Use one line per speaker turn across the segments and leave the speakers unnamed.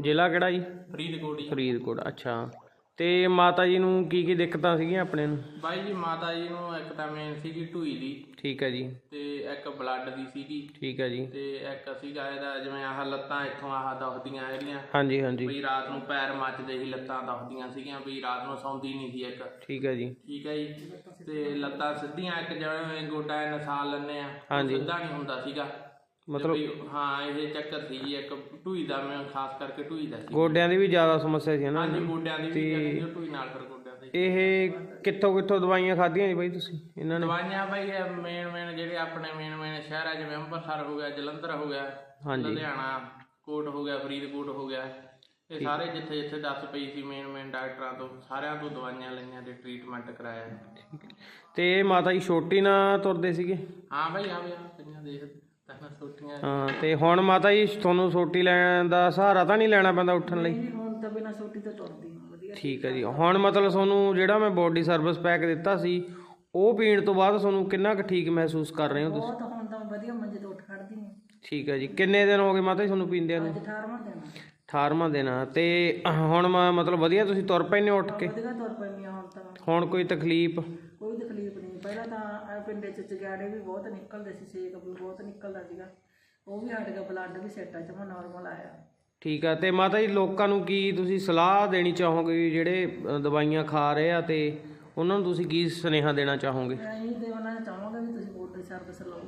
ਜ਼ਿਲ੍ਹਾ ਕਿਹੜਾ ਜੀ?
ਫਰੀਦਕੋਟ ਜੀ।
ਫਰੀਦਕੋਟ ਅੱਛਾ। ਤੇ ਮਾਤਾ ਜੀ ਨੂੰ ਕੀ ਕੀ ਦਿੱਕਤਾਂ ਸੀਗੀਆਂ ਆਪਣੇ ਨੂੰ?
ਬਾਈ ਜੀ ਮਾਤਾ ਜੀ ਨੂੰ ਇੱਕ ਤਾਂ ਮੇਨ ਸੀਗੀ ਢੂਈ ਦੀ।
ਠੀਕ ਹੈ ਜੀ।
ਤੇ ਇੱਕ ਬਲੱਡ ਦੀ ਸੀਗੀ।
ਠੀਕ ਹੈ ਜੀ।
ਤੇ ਇੱਕ ਸੀਗਾ ਇਹਦਾ ਜਿਵੇਂ ਆਹ ਲੱਤਾਂ ਇੱਥੋਂ ਆਹ ਦੁਖਦੀਆਂ ਇਹਦੀਆਂ
ਹਾਂਜੀ ਹਾਂਜੀ।
ਵੀ ਰਾਤ ਨੂੰ ਪੈਰ ਮੱਚਦੇ ਸੀ ਲੱਤਾਂ ਦੁਖਦੀਆਂ ਸੀਗੀਆਂ ਵੀ ਰਾਤ ਨੂੰ ਸੌਂਦੀ ਨਹੀਂ ਸੀ ਇੱਕ।
ਠੀਕ ਹੈ ਜੀ।
ਠੀਕ ਹੈ ਜੀ। ਤੇ ਲੱਤਾਂ ਸਿੱਧੀਆਂ ਇੱਕ ਜਿਵੇਂ ਗੋਡਾ ਨਸਾਲ ਲੈਂਦੇ ਆ
ਹਾਂਜੀ।
ਸਿੱਧਾ ਨਹੀਂ ਹੁੰਦਾ ਸੀਗਾ।
ਮਤਲਬ
ਵੀ ਹਾਂ ਇਹ ਚੱਕਰ ਸੀ ਜੀ ਇੱਕ ਢੂਈ ਦਾ ਮੈਂ ਖਾਸ ਕਰਕੇ ਢੂਈ ਦਾ ਸੀ।
ਗੋਡਿਆਂ ਦੀ ਵੀ ਜ਼ਿਆਦਾ ਸਮੱਸਿਆ ਸੀ ਨਾ।
ਹਾਂਜੀ ਗੋਡਿਆਂ ਦੀ ਵੀ ਕਹਿੰਦੇ ਸੀ, ਢੂਈ ਨਾਲ ਫਿਰ ਗੋਡਿਆਂ ਦੀ
ਇਹ ਕਿੱਥੋਂ ਕਿੱਥੋਂ ਦਵਾਈਆਂ ਖਾਧੀਆਂ ਜੀ ਬਾਈ ਤੁਸੀਂ ਇਹਨਾਂ ਨੇ?
ਦਵਾਈਆਂ ਬਾਈ ਮੇਨ ਮੇਨ ਜਿਹੜੇ ਆਪਣੇ ਮੇਨ ਮੇਨ ਸ਼ਹਿਰ ਆ ਜਿਵੇਂ ਅੰਮ੍ਰਿਤਸਰ ਹੋ ਗਿਆ ਜਲੰਧਰ ਹੋ ਗਿਆ
ਹਾਂਜੀ।
ਲੁਧਿਆਣਾ ਕੋਟ ਹੋ ਗਿਆ ਫਰੀਦਕੋਟ ਹੋ ਗਿਆ ਇਹ ਸਾਰੇ ਜਿੱਥੇ ਜਿੱਥੇ ਦੱਸ ਪਈ ਸੀ ਮੇਨ ਮੇਨ ਡਾਕਟਰਾਂ ਤੋਂ ਸਾਰਿਆਂ ਤੋਂ ਦਵਾਈਆਂ ਲਈਆਂ ਤੇ ਟ੍ਰੀਟਮੈਂਟ ਕਰਾਇਆ।
ਤੇ ਇਹ ਮਾਤਾ ਜੀ ਛੋਟੀ ਨਾ ਤੁਰਦੇ ਸੀਗੇ?
ਹਾਂ ਬਾਈ ਆ ਵੀ ਆ ਛੋਟੀਆਂ
ਹਾਂ ਤੇ ਹੁਣ ਮਾਤਾ ਜੀ ਤੁਹਾਨੂੰ ਸੋਟੀ ਲੈਣ ਦਾ ਸਹਾਰਾ ਤਾਂ ਨਹੀਂ ਲੈਣਾ ਪੈਂਦਾ ਉੱਠਣ ਲਈ?
ਨਹੀਂ ਹੁਣ ਤਾਂ ਬਿਨਾਂ ਛੋਟੀ ਤੋਂ ਤੁਰਦੀ ਹਾਂ ਵਧੀਆ
ਠੀਕ ਹੈ ਜੀ। ਹੁਣ ਮਤਲਬ ਤੁਹਾਨੂੰ ਜਿਹੜਾ ਮੈਂ ਬੋਡੀ ਸਰਵਿਸ ਪੈਕ ਦਿੱਤਾ ਸੀ ਉਹ ਪੀਣ ਤੋਂ ਬਾਅਦ ਤੁਹਾਨੂੰ ਕਿੰਨਾ ਕੁ ਠੀਕ ਮਹਿਸੂਸ ਕਰ ਰਹੇ ਹੋ ਤੁਸੀਂ?
ਬਹੁਤ ਹੁਣ ਤਾਂ ਵਧੀਆ ਮੰਜੇ ਤੋਂ ਉੱਠ ਖੜਦੀ ਹਾਂ।
ਠੀਕ ਹੈ ਜੀ। ਕਿੰਨੇ ਦਿਨ ਹੋ ਗਏ ਮਾਤਾ ਜੀ ਤੁਹਾਨੂੰ ਪੀਂਦਿਆਂ ਨੂੰ?
ਅੱਜ 18ਵਾਂ ਦਿਨ ਆ।
18ਵਾਂ ਦਿਨ ਆ। ਤੇ ਹੁਣ ਮ- ਮਤਲਬ ਵਧੀਆ ਤੁਸੀਂ ਤੁਰ ਪੈਂਦੇ ਹੋ ਉੱਠ ਕੇ?
ਵਧੀਆ ਤੁਰ ਪੈਂਦੀ ਹਾਂ ਹੁਣ ਤਾਂ।
ਹੁਣ ਕੋਈ ਤਕਲੀਫ?
ਪਹਿਲਾਂ ਤਾਂ ਆਹ ਪਿੰਡੇ ਚ ਚਗਾੜੇ ਵੀ ਬਹੁਤ ਨਿਕਲਦੇ ਸੀ ਸੇਕ ਵੀ ਬਹੁਤ ਨਿਕਲਦਾ ਸੀਗਾ। ਉਹ ਵੀ ਹਟ ਗਿਆ ਬਲੱਡ ਵੀ ਸੈੱਟ ਆ ਜਮਾ ਨਾਰਮਲ ਆਇਆ।
ਠੀਕ ਆ ਤੇ ਮਾਤਾ ਜੀ ਲੋਕਾਂ ਨੂੰ ਕੀ ਤੁਸੀਂ ਸਲਾਹ ਦੇਣੀ ਚਾਹੋਗੇ ਵੀ ਜਿਹੜੇ ਅ, ਦਵਾਈਆਂ ਖਾ ਰਹੇ ਆ ਤੇ ਉਹਨਾਂ ਨੂੰ ਤੁਸੀਂ ਕੀ ਸੁਨੇਹਾ ਦੇਣਾ ਚਾਹੋਗੇ?
ਮੈਂ ਇਹ ਚਾਹਾਂਗਾ ਵੀ ਤੁਸੀਂ ਬੋਡੀ ਸਰਵਿਸ ਲਓ।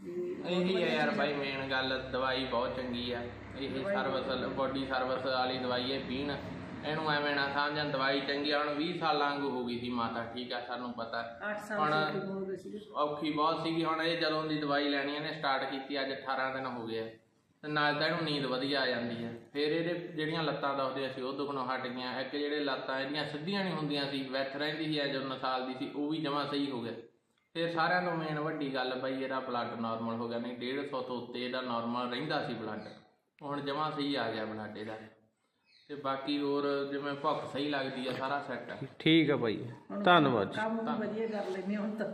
ਵੀ
ਇਹੀ ਹੈ ਯਾਰ ਬਾਈ ਮੇਨ ਗੱਲ ਦਵਾਈ ਬਹੁਤ ਚੰਗੀ ਆ। ਇਹ ਸਰਵਿਸ ਬੋਡੀ ਸਰਵਿਸ ਵਾਲੀ ਦਵਾਈ ਹੈ ਪੀਣ। ਇਹਨੂੰ ਐਵੇਂ ਨਾ ਸਮਝਣ ਦਵਾਈ ਚੰਗੀ ਹੁਣ 20 ਸਾਲਾਂ ਵਾਂਗੂ ਹੋ ਗਈ ਸੀ ਮਾਤਾ ਠੀਕ ਆ ਸਾਨੂੰ ਪਤਾ।
8 ਸਾਲ ਛੋਟੀ ਹੋ ਗਈ ਸੀ
ਔਖੀ ਬਹੁਤ ਸੀਗੀ ਹੁਣ ਇਹ ਜਦੋਂ ਦੀ ਦਵਾਈ ਲੈਣੀ ਇਹਨੇ ਸਟਾਰਟ ਕੀਤੀ ਅੱਜ 18 ਦਿਨ ਹੋ ਗਏ ਤੇ ਨਾਲ ਤਾਂ ਇਹਨੂੰ ਨੀਂਦ ਵਧੀਆ ਆ ਜਾਂਦੀ ਹੈ ਫਿਰ ਇਹਦੇ ਜਿਹੜੀਆਂ ਲੱਤਾਂ ਦੁਖਦੀਆਂ ਸੀ ਉਹ ਦੁਖਣੋਂ ਹਟ ਗਈਆਂ ਇੱਕ ਜਿਹੜੇ ਲੱਤਾਂ ਇਹਦੀਆਂ ਸਿੱਧੀਆਂ ਨਹੀਂ ਹੁੰਦੀਆਂ ਸੀ ਵੈਥ ਰਹਿੰਦੀ ਸੀ ਜਦੋਂ ਨਸਾਲ ਦੀ ਸੀ ਉਹ ਵੀ ਜਮਾ ਸਹੀ ਹੋ ਗਿਆ। ਫਿਰ ਸਾਰਿਆਂ ਤੋਂ ਮੇਨ ਵੱਡੀ ਗੱਲ ਬਈ ਇਹਦਾ ਬਲੱਡ ਨਾਰਮਲ ਹੋ ਗਿਆ ਨਹੀਂ 150 ਤੋਂ ਉੱਤੇ ਇਹਦਾ ਨਾਰਮਲ ਰਹਿੰਦਾ ਸੀ ਬਲੱਡ ਹੁਣ ਜਮਾ ਸਹੀ ਆ ਗਿਆ ਬਲੱਡ ਇਹਦਾ। ਤੇ ਬਾਕੀ ਹੋਰ ਜਿਵੇਂ ਭੁੱਖ ਸਹੀ ਲੱਗਦੀ ਆ ਸਾਰਾ ਸੈੱਟ
ਠੀਕ ਆ ਬਾਈ। ਧੰਨਵਾਦ ਜੀ।
ਕੰਮ ਵਧੀਆ ਕਰ ਲੈਂਦੇ ਹਾਂ ਹੁਣ ਤਾਂ।